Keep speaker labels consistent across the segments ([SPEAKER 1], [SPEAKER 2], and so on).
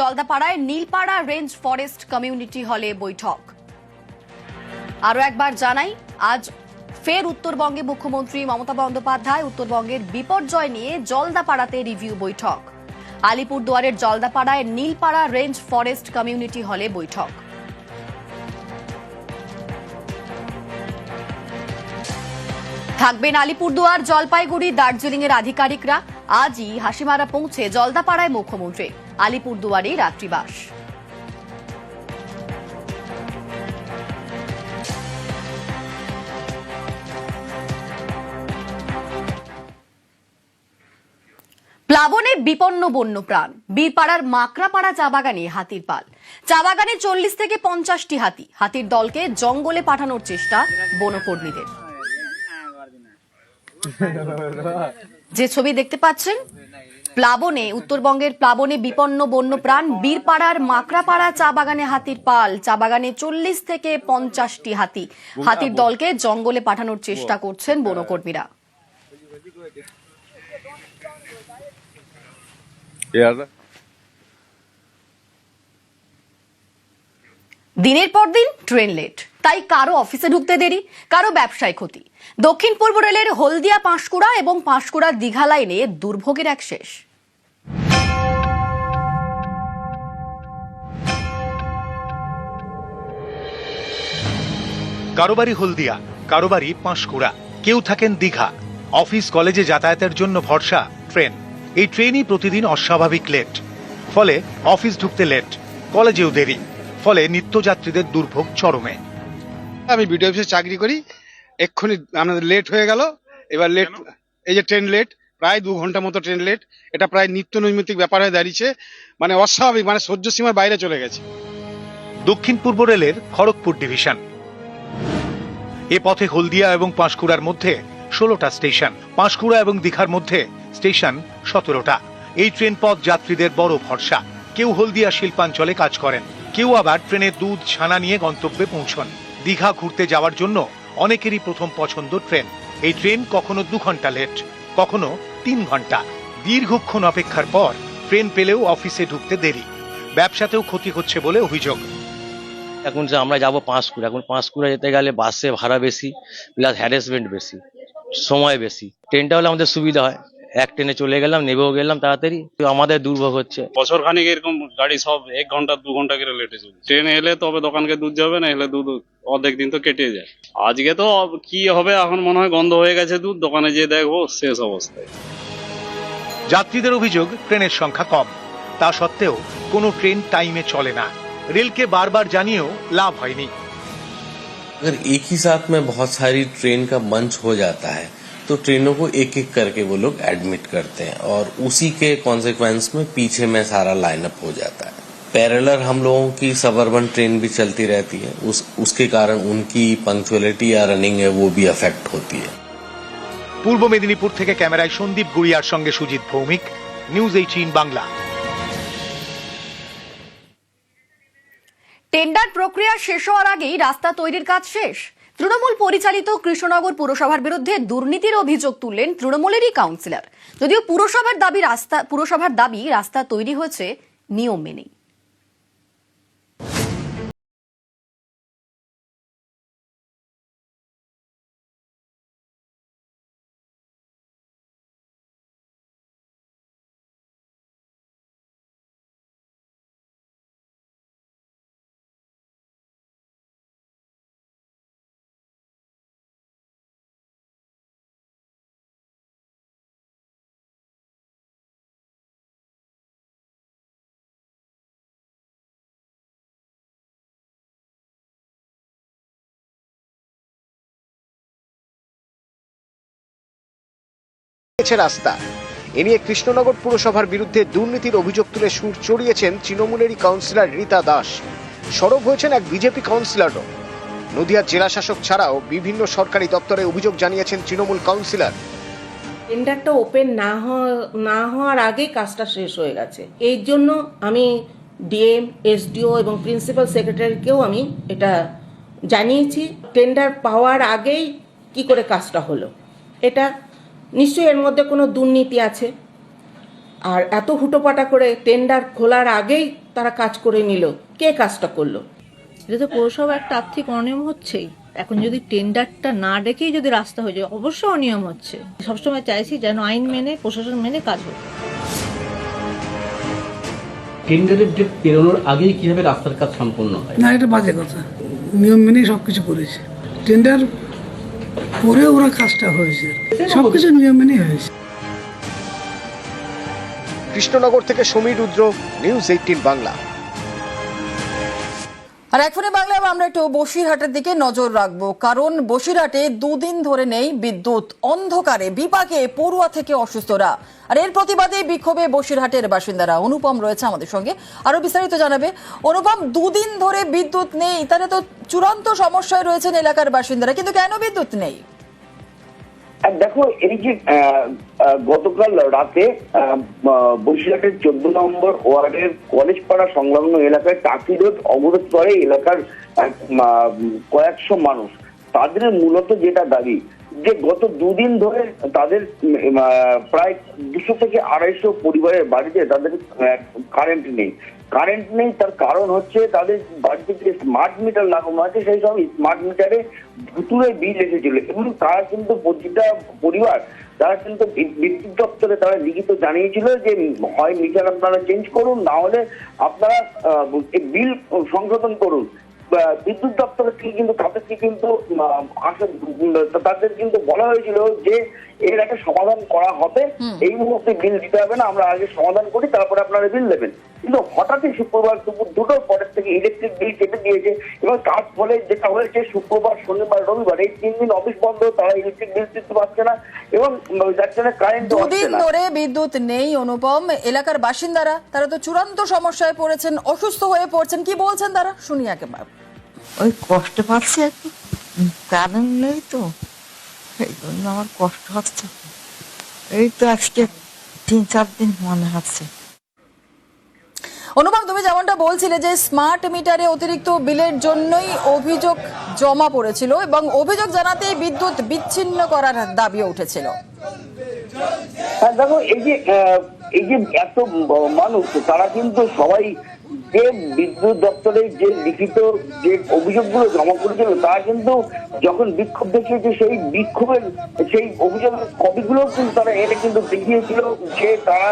[SPEAKER 1] জলদাপাড়ায় Nilpara range forest community হলে বৈঠক। আরও একবার জানাই, আজ ফের উত্তরবঙ্গে মুখ্যমন্ত্রী মমতা বন্দ্যোপাধ্যায় উত্তরবঙ্গের বিপর্যয় নিয়ে জলদাপাড়াতে রিভিউ বৈঠক। আলিপুরদুয়ারের জলদাপাড়ায় নীলপাড়া রেঞ্জ ফরেস্ট কমিউনিটি হলে বৈঠক। থাকবেন আলিপুরদুয়ার, জলপাইগুড়ি দার্জিলিং এর আধিকারিকরা। আজই হাসিমারা পৌঁছে জলদাপাড়ায় মুখ্যমন্ত্রী। আলিপুরদুয়ারে রাত্রিবাস। প্লাবনে বিপন্ন বন্যপ্রাণ। বীরপাড়ার মাকড়াপাড়া চা বাগানে হাতির পাল। চা বাগানে চল্লিশ থেকে পঞ্চাশটি হাতি। হাতির দলকে জঙ্গলে পাঠানোর চেষ্টা বনকর্মীদের। যে ছবি দেখতে পাচ্ছেন প্লাবনে উত্তরবঙ্গের প্লাবনে বিপন্ন বন্যপ্রাণ বীরপাড়ার মাকড়াপাড়া চা বাগানে হাতির পাল। চা বাগানে চল্লিশ থেকে পঞ্চাশটি হাতি। হাতির দলকে জঙ্গলে পাঠানোর চেষ্টা করছেন বনকর্মীরা। দিনের পর দিন ট্রেন লেট। তাই কারও অফিসে ঢুকতে দেরি, কারও ব্যবসায় ক্ষতি। দক্ষিণ পূর্ব রেলের হলদিয়া পাঁশকুড়া এবং পাঁশকুড়া দীঘা লাইনে দুর্ভোগের এক শেষ।
[SPEAKER 2] কারোবারি হলদিয়া কারোবারি পাঁশকুড়া। কেউ থাকেন দীঘা। অফিস, কলেজে যাতায়াতের জন্য ভরসা, ট্রেন। এই ট্রেনই প্রতিদিন অস্বাভাবিক লেট। ফলে অফিস ঢুকতে লেট, কলেজেও দেরি। ফলে নিত্যযাত্রীদের দুর্ভোগ চরমে।
[SPEAKER 3] আমি বিডিও অফিসে চাকরি করি। এক্ষুনি আমাদের লেট হয়ে গেল। এবার লেট এই যে ট্রেন লেট প্রায় দু ঘণ্টা মতো ট্রেন লেট এটা প্রায় নিত্য নৈমিত্তিক ব্যাপার হয়ে দাঁড়িয়েছে। মানে অস্বাভাবিক মানে সহ্য সীমার বাইরে চলে গেছে।
[SPEAKER 2] দক্ষিণ পূর্ব রেলের খড়গপুর ডিভিশন। এ পথে হলদিয়া এবং পাঁশকুড়ার মধ্যে ষোলোটা স্টেশন পাঁশকুড়া এবং দীঘার মধ্যে স্টেশন সতেরোটা। এই ট্রেন পথ যাত্রীদের বড় ভরসা। কেউ হলদিয়া শিল্পাঞ্চলে কাজ করেন কেউ আবার ট্রেনে দুধ ছানা নিয়ে গন্তব্যে পৌঁছন। দীঘা ঘুরতে যাওয়ার জন্য অনেকেরই প্রথম পছন্দ ট্রেন। এই ট্রেন কখনো দু ঘণ্টা লেট, কখনো তিন ঘণ্টা। দীর্ঘক্ষণ অপেক্ষার পর ট্রেন পেলেও অফিসে ঢুকতে দেরি। ব্যবসাতেও ক্ষতি হচ্ছে বলে অভিযোগ।
[SPEAKER 4] এখন যে আমরা যাব পাঁশকুড়া এখন পাঁশকুড়া যেতে গেলে বাসে ভাড়া বেশি প্লাস হ্যারাসমেন্ট বেশি, সময় বেশি। ট্রেনটা হলে আমাদের সুবিধা হয়। এক ট্রেনে চলে গেলাম নেবেও গেলাম তাড়াতাড়ি তো আমাদের দুর্ভোগ হচ্ছে
[SPEAKER 5] বছর খানিক এরকম গাড়ি সব এক ঘন্টা দু ঘন্টা করে লেটে চলছে ট্রেনে এলে তবে দোকানকে দুধ যাবে না এলে দুধ অর্ধেক দিন তো কেটে যায় আজকে তো কি হবে এখন মনে হয় গন্ধ হয়ে গেছে দুধ দোকানে যেয়ে দেখবো শেষ অবস্থায়
[SPEAKER 2] যাত্রীদের অভিযোগ ট্রেনের সংখ্যা কম তা সত্ত্বেও কোনো ট্রেন টাইমে চলে না রেলকে বারবার জানিয়েও লাভ হয়নি
[SPEAKER 6] अगर एक ही साथ में बहुत सारी ट्रेन का मंच हो जाता है तो ट्रेनों को एक एक करके वो लोग एडमिट करते हैं और उसी के कॉन्सिक्वेंस में पीछे में सारा लाइनअप हो जाता है पैरेलर हम लोगों की सबर्बन ट्रेन भी चलती रहती है उस उसके कारण उनकी पंक्चुअलिटी या रनिंग है वो भी अफेक्ट होती है
[SPEAKER 2] পূর্ব মেদিনীপুর থেকে ক্যামেরায় সন্দীপ গুড়িয়ার সঙ্গে Sujit Bhowmik News Eighteen Bangla
[SPEAKER 1] tender প্রক্রিয়া শেষ হওয়ার আগেই রাস্তা তৈরির কাজ শেষ তৃণমূল পরিচালিত কৃষ্ণনগর পুরসভার বিরুদ্ধে দুর্নীতির অভিযোগ তুললেন তৃণমূলেরই কাউন্সিলর। যদিও পুরসভার দাবি রাস্তা পুরসভার দাবি রাস্তা তৈরি হয়েছে, নিয়ম মেনেই।
[SPEAKER 7] হয়েছে রাস্তা। এ নিয়ে কৃষ্ণনগর পুরসভার বিরুদ্ধে দুর্নীতির অভিযোগ তুলে সুর চড়িয়েছেন তৃণমূলেরই কাউন্সিলর রীতা দাস। সরব হয়েছেন এক বিজেপি কাউন্সিলরও। নদিয়ার জেলা শাসক ছাড়াও বিভিন্ন সরকারি দপ্তরে অভিযোগ জানিয়েছেন তৃণমূল কাউন্সিলর।
[SPEAKER 8] টেন্ডারটা ওপেন না হওয়া, না হওয়ার আগেই কাজটা শেষ হয়ে গেছে। এই জন্য আমি ডিএম, এসডিও এবং প্রিন্সিপাল সেক্রেটারিকেও আমি এটা জানিয়েছি। টেন্ডার পাওয়ার আগেই কি করে কাজটা হলো। এটা নিশ্চয়ই এর মধ্যে কোনো দুর্নীতি আছে।
[SPEAKER 9] আর এত হুটোপাটা করে টেন্ডার খোলার আগেই তারা কাজ করে নিল। কে কাজটা করল?
[SPEAKER 10] এটা তো পৌরসভা একটা আর্থিক অনিয়ম হচ্ছেই। এখন যদি টেন্ডারটা না ডেকেই যদি রাস্তা হয়ে যায় অবশ্যই অনিয়ম হচ্ছে। সবসময় চাইছি যেন আইন মেনে প্রশাসন মেনে কাজ হোক।
[SPEAKER 11] টেন্ডারের ডেট পেরোনোর আগেই কীভাবে রাস্তার কাজ সম্পন্ন হয়?
[SPEAKER 8] না এটা বাজে কথা। নিয়ম মেনেই সব কিছু করেছে। টেন্ডার করে ওরা কাজটা হয়েছে। সবকিছু নিয়ম মেনেই হয়েছে।
[SPEAKER 7] কৃষ্ণনগর থেকে সমীর রুদ্র নিউজ এইটিন বাংলা।
[SPEAKER 12] আর এখনই বাংলায় আমরা একটু বসিরহাটের দিকে নজর রাখব। কারণ বসিরহাটে দুদিন ধরে নেই বিদ্যুৎ। অন্ধকারে, বিপাকে পড়ুয়া থেকে অসুস্থরা। আর এর প্রতিবাদে বিক্ষোভে বসিরহাটের বাসিন্দারা। অনুপম রয়েছে আমাদের সঙ্গে। আরও বিস্তারিত জানাবে। অনুপম, দুদিন ধরে বিদ্যুৎ নেই। তাহলে তো চূড়ান্ত সমস্যায় রয়েছেন এলাকার বাসিন্দারা। কিন্তু কেন বিদ্যুৎ নেই?
[SPEAKER 13] দেখো এই যে গতকাল রাতে বসিরহাটের চোদ্দ নম্বর ওয়ার্ডের কলেজ পাড়া সংলগ্ন এলাকায় টাকি অবরোধ করে এলাকার কয়েকশো মানুষ। তাদের মূলত যেটা দাবি যে গত দুদিন ধরে তাদের প্রায় দুশো থেকে আড়াইশো পরিবারের বাড়িতে তাদের কারেন্ট নেই। কারেন্ট নেই, তার কারণ হচ্ছে তাদের বাড়িতে যে স্মার্ট মিটার লাগানো আছে, সেই সব স্মার্ট মিটারে ভুতুরে বিল এসেছিল। এবং তারা কিন্তু প্রতিটা পরিবার, তারা কিন্তু বিদ্যুৎ দপ্তরে তারা লিখিত জানিয়েছিল যে হয় মিটার আপনারা চেঞ্জ করুন, না হলে আপনারা বিল সংশোধন করুন। বিদ্যুৎ দপ্তরের থেকে কিন্তু তাদেরকে কিন্তু তাদের কিন্তু বলা হয়েছিল যে এর একটা সমাধান করা হবে। এই মুহূর্তে বিল দিতে হবে না আমরা আগে সমাধান করি তারপরে আপনারা বিল দেবেন। কিন্তু হঠাৎই শুক্রবার দুপুর দুটোর পরের থেকে ইলেকট্রিক বিল কেটে দিয়েছে এবং তার ফলে যেটা হয়েছে শুক্রবার শনিবার রবিবার এই তিন দিন অফিস বন্ধ তারা ইলেকট্রিক বিল দিতে পারছে না এবং যার জন্য কারেন্ট
[SPEAKER 12] দুদিন ধরে বিদ্যুৎ নেই অনুপম। এলাকার বাসিন্দারা তারা তো চূড়ান্ত সমস্যায় পড়েছেন অসুস্থ হয়ে পড়ছেন। কি বলছেন তারা? শুনি একেবারে।
[SPEAKER 10] ওই কষ্ট পাচ্ছে একটু কারেন্ট নেই তো। এই জন্য আমার কষ্ট হচ্ছে। এই তো আজকে তিন চার দিন মনে হচ্ছে।
[SPEAKER 12] অনুপম তুমি যেমনটা বলছিলে যে স্মার্ট মিটারে অতিরিক্ত বিলের জন্যই অভিযোগ জমা পড়েছিল এবং অভিযোগ জানাতেই বিদ্যুৎ বিচ্ছিন্ন করার দাবিও উঠেছিল।
[SPEAKER 13] হ্যাঁ দেখো এই যে আহ, এই যে এত মানুষ তারা কিন্তু সবাই যে বিদ্যুৎ দপ্তরে যে লিখিত যে অভিযোগগুলো জমা করেছিল তারা কিন্তু যখন বিক্ষোভ দেখিয়েছে সেই বিক্ষোভের সেই অভিযোগের কপিগুলো কিন্তু তারা এনে কিন্তু দেখিয়েছিল যে তারা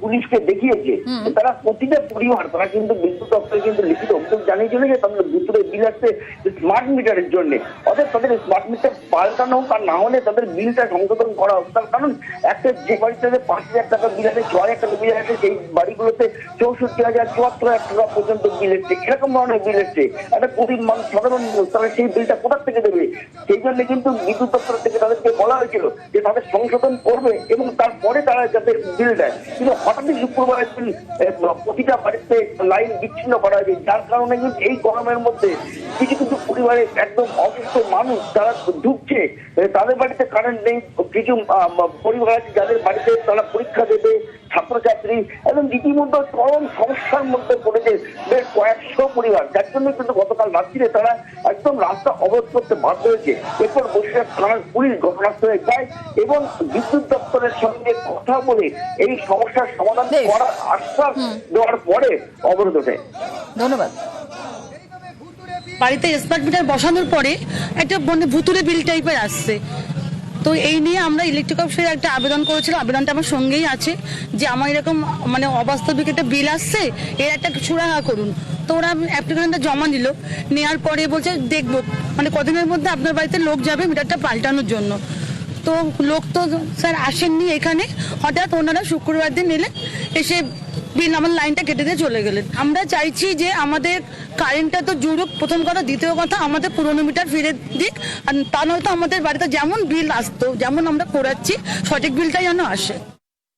[SPEAKER 13] পুলিশকে দেখিয়েছে। তারা প্রতিটা পরিবার তারা কিন্তু বিদ্যুৎ দপ্তরে কিন্তু লিখিত অভিযোগ জানিয়েছিল যে তাদের ভিতরে বিল আসছে স্মার্ট মিটারের জন্য। অর্থাৎ তাদের স্মার্ট মিটার পাল্টানো হোক আর না হলে তাদের বিলটা সংশোধন করা হোক। তার কারণ একটা যে বাড়িতে পাঁচ হাজার টাকা বিল আছে ছ হাজার টাকা বিল আছে সেই বাড়িগুলোতে চৌষট্টি হাজার চুয়াত্তর হাজার টাকা পর্যন্ত বিল এসছে। এরকম ধরনের বিল এসছে? একটা গরিব মানুষ সাধারণ তারা সেই বিলটা কোথা থেকে দেবে? সেই জন্য কিন্তু বিদ্যুৎ দপ্তর থেকে তাদেরকে বলা হয়েছিল যে তাদের সংশোধন করবে এবং তারপরে তারা যাতে বিল দেয়। কিন্তু হঠাৎই শুক্রবার একদিন প্রতিটা বাড়িতে লাইন বিচ্ছিন্ন করা হয়েছে। যার কারণে কিন্তু এই গরমের মধ্যে কিছু কিছু পরিবারে একদম অসুস্থ মানুষ যারা ঢুকছে তাদের বাড়িতে কারেন্ট নেই কিছু পরিবার আছে যাদের বাড়িতে তারা পরীক্ষা দেবে ছাত্রছাত্রী এবং রীতিমতো চরম সমস্যার মধ্যে পড়েছে বেশ কয়েকশো পরিবার। যার জন্য কিন্তু গতকাল রাত্রিরে তারা একদম রাস্তা অবরোধ করতে বাধ্য হয়েছে। এরপর বসিরহাট থানার পুলিশ ঘটনাস্থলে যায় এবং বিদ্যুৎ দপ্তরের সঙ্গে কথা বলে এই সমস্যার সমাধান। করার আশ্বাস দেওয়ার পরে অবরোধ ওঠে।
[SPEAKER 12] ধন্যবাদ।
[SPEAKER 10] বাড়িতে স্মার্ট মিটার বসানোর পরে একটা মানে ভুতুরে বিল টাইপের আসছে। তো এই নিয়ে আমরা ইলেকট্রিক অফিসে একটা আবেদন করেছিলাম। আবেদনটা আমার সঙ্গেই আছে যে আমার এরকম মানে অবাস্তবিক একটা বিল আসছে, এর একটা সুরাহা করুন। তো ওরা অ্যাপ্লিকেশনটা জমা দিল। নেওয়ার পরে বলছে, দেখব। মানে কদিনের মধ্যে আপনার বাড়িতে লোক যাবে মিটারটা পাল্টানোর জন্য। তো লোক তো স্যার আসেননি এখানে। হঠাৎ ওনারা শুক্রবার দিন এলেন এসে বিল আমার লাইনটা কেটে দিয়ে চলে গেলেন। আমরা চাইছি যে আমাদের কারেন্টটা তো জুড়ুক, প্রথম কথা। দ্বিতীয় কথা, আমাদের পুরোনো মিটার ফিরে দিক। আর তা নয়তো আমাদের বাড়িতে যেমন বিল আসতো, যেমন আমরা করাচ্ছি, সঠিক বিলটাই যেন আসে।